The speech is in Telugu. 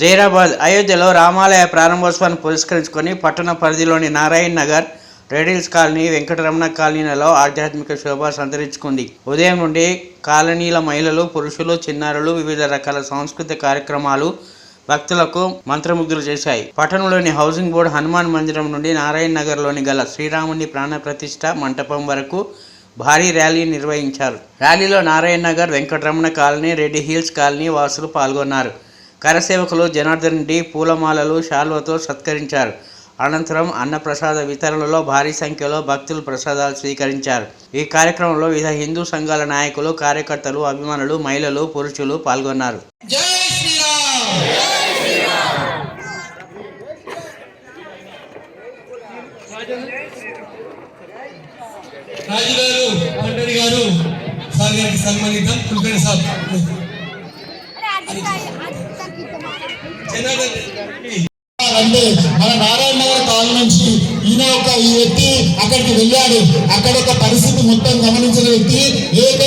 జైరాబాద్ అయోధ్యలో రామాలయ ప్రారంభోత్సవాన్ని పురస్కరించుకొని పట్టణ పరిధిలోని నారాయణ్ నగర్ రెడిల్స్ కాలనీ వెంకటరమణ కాలనీలలో ఆధ్యాత్మిక శోభ సంతరించుకుంది. ఉదయం నుండి కాలనీల మహిళలు పురుషులు చిన్నారులు వివిధ రకాల సాంస్కృతిక కార్యక్రమాలు భక్తులకు మంత్రముగ్ధులు చేశాయి. పట్టణంలోని హౌసింగ్ బోర్డు హనుమాన్ మందిరం నుండి నారాయణ నగర్లోని గల శ్రీరాముని ప్రాణప్రతిష్ఠ మంటపం వరకు భారీ ర్యాలీ నిర్వహించారు. ర్యాలీలో Narayana Nagar Venkataramana colony Reddy Hills colony వాసులు పాల్గొన్నారు. కరసేవకులు జనార్దన్ రెడ్డి పూలమాలలు శాల్వతో సత్కరించారు. అనంతరం అన్నప్రసాద వితరణలో భారీ సంఖ్యలో భక్తులు ప్రసాదాలు స్వీకరించారు. ఈ కార్యక్రమంలో వివిధ హిందూ సంఘాల నాయకులు కార్యకర్తలు అభిమానులు మహిళలు పురుషులు పాల్గొన్నారు. గారు అంటే మన నారాయణ నగర్ కాల్ నుంచి ఈయన ఒక ఈ వ్యక్తి అక్కడికి వెళ్ళాడు. అక్కడ ఒక పరిస్థితి మొత్తం గమనించిన వ్యక్తి ఏక